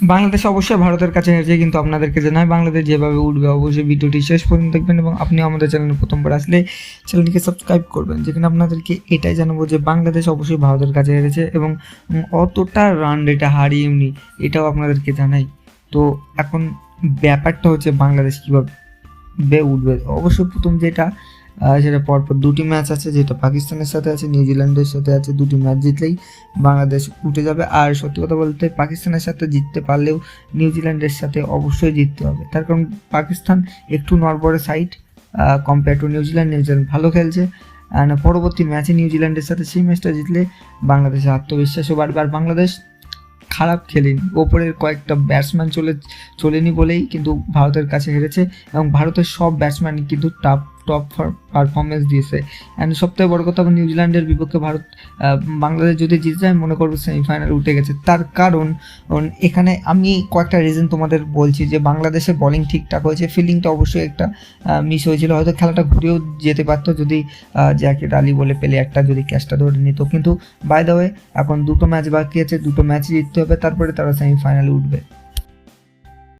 বাংলাদেশ অবশ্যই ভারতের কাছে হেরেছে কিন্তু আপনাদেরকে জানাই বাংলাদেশ যেভাবে উঠবে, অবশ্যই ভিডিওটি শেষ পর্যন্ত দেখবেন এবং আপনি আমাদের চ্যানেলে প্রথমবার আসলে চ্যানেলটিকে সাবস্ক্রাইব করবেন, যেখানে আপনাদেরকে এটাই জানাব যে বাংলাদেশ অবশ্যই ভারতের কাছে হেরেছে এবং অতটা রান রেটে হারিয়েওনি এটাও আপনাদেরকে জানাই। তো এখন ব্যাপারটা হচ্ছে বাংলাদেশ কীভাবে বে উঠবে? অবশ্যই প্রথম যেটা সেটা পরপর দুটি ম্যাচ আছে, যেটা পাকিস্তানের সাথে আছে, নিউজিল্যান্ডের সাথে আছে, দুটি ম্যাচ জিতলেই বাংলাদেশ উঠে যাবে। আর সত্যি কথা বলতে পাকিস্তানের সাথে জিততে পারলেও নিউজিল্যান্ডের সাথে অবশ্যই জিততে হবে। তার কারণ পাকিস্তান একটু নড়বড়ে side compare to New Zealand. New Zealand ভালো খেলছে। আর পরবর্তী ম্যাচে নিউজিল্যান্ডের সাথে সেই ম্যাচটা জিতলে বাংলাদেশের আত্মবিশ্বাসও বাড়বে। আর বাংলাদেশ খারাপ খেলেনি। ওপরের কয়েকটা ব্যাটসম্যান চলে, চলেনি বলেই কিন্তু ভারতের কাছে হেরেছে। এবং ভারতের সব ব্যাটসম্যান কিন্তু টপ টপ পারফরমেন্স দিয়েছে। অ্যান্ড সবথেকে বড় কথা নিউজিল্যান্ডের বিপক্ষে ভারত বাংলাদেশ যদি জিতে যায়, মনে করব সেমিফাইনাল উঠে গেছে। তার কারণ এখানে আমি কয়েকটা রিজন তোমাদের বলছি যে বাংলাদেশের বলিং ঠিকঠাক হয়েছে ফিল্ডিংটা অবশ্যই একটা মিস হয়েছিল। হয়তো খেলাটা ঘুরেও যেতে পারতো যদি জ্যাকেট আলী বলে পেলে একটা যদি ক্যাচটা ধরে নিত। কিন্তু বাই দ্য ওয়ে এখন দুটো ম্যাচ বাকি আছে, দুটো ম্যাচ জিততে হবে, তারপরে তারা সেমিফাইনালে উঠবে।